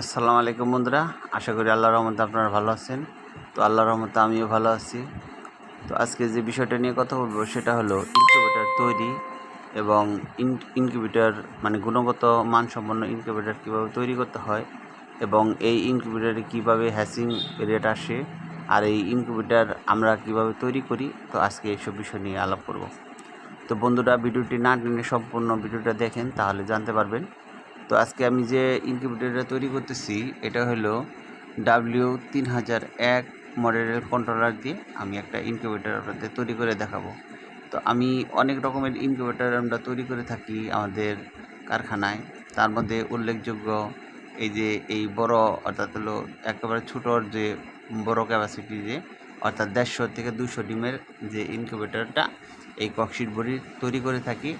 আসসালামু আলাইকুম বন্ধুরা, আশা করি আল্লাহর রহমতে আপনারা ভালো আছেন। তো আল্লাহর রহমতে আমিও ভালো আছি। তো আজকে যে বিষয়টা নিয়ে কথা বলব সেটা হলো ইনকিউবেটার তৈরি এবং ইনকিউবেটার মানে গুণগত মানসম্পন্ন ইনকিউবেটার কীভাবে তৈরি করতে হয় এবং এই ইনকিউবেটারে কীভাবে হ্যাসিং রেট আসে আর এই ইনকিউবেটার আমরা কীভাবে তৈরি করি, তো আজকে এইসব বিষয় নিয়ে আলাপ করব। তো বন্ধুরা, ভিডিওটি না টেনে সম্পূর্ণ ভিডিওটা দেখেন, তাহলে জানতে পারবেন তো আজকে আমি যে ইনকিউবেটরটা তৈরি করতেছি, এটা হলো ডাব্লিউ তিন হাজার এক মডেলের কন্ট্রোলার দিয়ে আমি একটা ইনকিউবেটর আপনাদের তৈরি করে দেখাবো। তো আমি অনেক রকমের ইনকিউবেটর আমরা তৈরি করে থাকি আমাদের কারখানায়। তার মধ্যে উল্লেখযোগ্য এই যে এই বড়, অর্থাৎ হলো একেবারে ছোটোর যে বড় ক্যাপাসিটি যে, অর্থাৎ দেড়শো থেকে দুশো ডিমের যে ইনকিউবেটরটা এই ককশিট বড়ি তৈরি করে থাকি।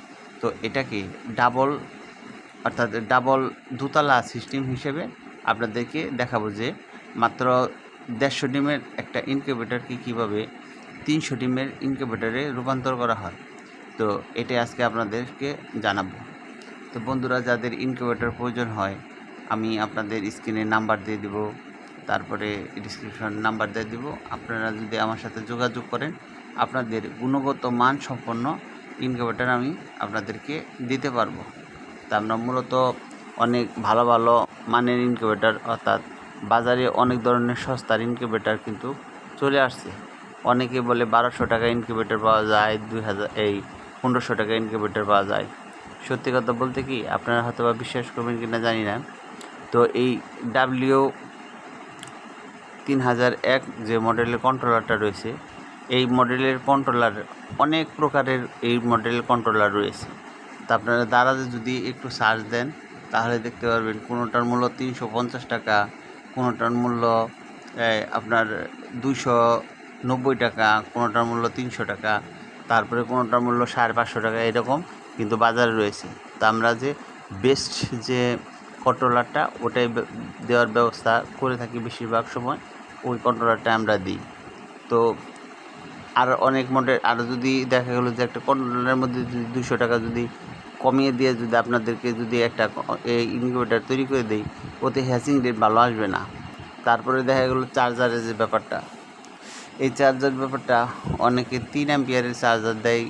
তো এটাকে ডাবল অর্থাৎ ডাবল দুতলা সিস্টেম হিসেবে আপনাদেরকে দেখাবো যে মাত্র দেড়শো ডিমের একটা ইনকিউবেটারকে কীভাবে তিনশো ডিমের ইনকিউবেটারে রূপান্তর করা হয়। তো এটাই আজকে আপনাদেরকে জানাব। তো বন্ধুরা, যাদের ইনকিউবেটার প্রয়োজন হয়, আমি আপনাদের স্ক্রিনে নাম্বার দিয়ে দিব, তারপরে ডিসক্রিপশন নাম্বার দিয়ে দিব। আপনারা যদি আমার সাথে যোগাযোগ করেন, আপনাদের গুণগত মান সম্পন্ন ইনকিউবেটার আমি আপনাদেরকে দিতে পারব। আমরা মূলত অনেক ভালো ভালো মানের ইনকিউবেটার অর্থাৎ বাজারে অনেক ধরনের সস্তার ইনকিউবেটার কিন্তু চলে আসছে। অনেকে বলে বারোশো টাকা ইনকিউবেটার পাওয়া যায়, দুই হাজার, এই পনেরোশো টাকা ইনকিউবেটার পাওয়া যায়। সত্যি কথা বলতে কি, আপনারা হয়তো বা বিশ্বাস করবেন কি না জানি না। তো এই ডাব্লিউ তিন হাজার এক যে মডেলের কন্ট্রোলারটা রয়েছে, এই মডেলের কন্ট্রোলার অনেক প্রকারের এই মডেলের কন্ট্রোলার রয়েছে। তা আপনারা দারাজে যদি একটু সার্চ দেন, তাহলে দেখতে পারবেন কোনোটার মূল্য তিনশো পঞ্চাশ টাকা, কোনোটার মূল্য আপনার দুশো নব্বই টাকা, কোনোটার মূল্য তিনশো টাকা, তারপরে কোনোটার মূল্য সাড়ে পাঁচশো টাকা, এরকম কিন্তু বাজারে রয়েছে। তা আমরা যে বেস্ট যে কন্ট্রোলারটা ওটাই দেওয়ার ব্যবস্থা করে থাকি বেশিরভাগ সময়, ওই কন্ট্রোলারটা আমরা দিই। তো আর অনেক মডেল আরও যদি দেখা গেলো যে একটা কন্ট্রোলারের মধ্যে যদি দুশো টাকা যদি কমিয়ে দিয়ে যদি আপনাদেরকে যদি একটা ইনকিউবেটার তৈরি করে দেই, ওতে হ্যাসিং রেট ভালো আসবে না। তারপরে দেখা গেলো চার্জারের যে ব্যাপারটা। এই চার্জার ব্যাপারটা অনেকে তিন অ্যাম্পিয়ারের চার্জার দেয়,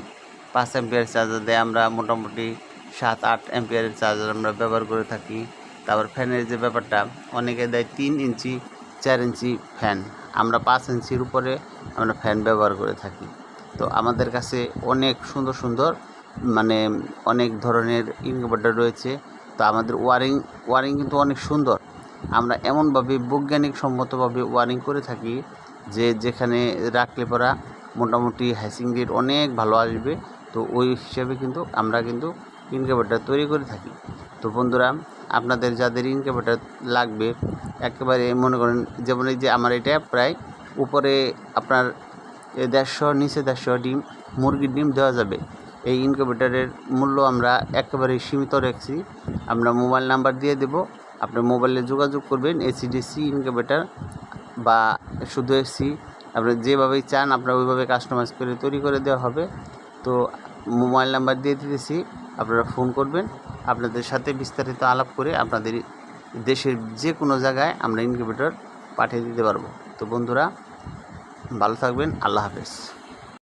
পাঁচ অ্যাম্পিয়ার চার্জার দেয়। আমরা মোটামুটি সাত, আট অ্যাম্পিয়ারের চার্জার আমরা ব্যবহার করে থাকি। তারপর ফ্যানের যে ব্যাপারটা, অনেকে দেয় তিন ইঞ্চি, চার ইঞ্চি ফ্যান। আমরা পাঁচ ইঞ্চির উপরে আমরা ফ্যান ব্যবহার করে থাকি। তো আমাদের কাছে অনেক সুন্দর সুন্দর মানে অনেক ধরনের ইনকিউবেটর রয়েছে। তো আমাদের ওয়ারিং ওয়ারিং কিন্তু অনেক সুন্দর। আমরা এমনভাবে বৈজ্ঞানিক সম্মতভাবে ওয়ারিং করে থাকি যে যেখানে রাখলে পরা মোটামুটি হ্যাসিং রেট অনেক ভালো আসবে। তো ওই হিসাবে কিন্তু আমরা কিন্তু ইনকিউবেটর তৈরি করে থাকি। তো বন্ধুরা, আপনাদের যাদের ইনকিউবেটর লাগবে, একেবারে মনে করেন যেমন এই যে আমার এটা প্রায় উপরে আপনার দেড়শো, নিচে দেড়শো ডিম, মুরগির ডিম দেওয়া যাবে। এই ইনকিউবেটারের মূল্য আমরা একেবারেই সীমিত রাখছি। আমরা মোবাইল নাম্বার দিয়ে দেব। আপনি মোবাইলে যোগাযোগ করবেন এসিডিসি ইনকিউবেটার বা শুধু এসি আপনি যেভাবেই চান আপনার ওইভাবে কাস্টমাইজ করে তৈরি করে দেওয়া হবে। তো মোবাইল নাম্বার দিয়ে দিতেছি, আপনারা ফোন করবেন। আপনাদের সাথে বিস্তারিত আলাপ করে আপনাদের দেশের যে কোনো জায়গায় আমরা ইনকিউবেটর পাঠিয়ে দিতে পারব। তো বন্ধুরা, ভালো থাকবেন, আল্লাহ হাফেজ।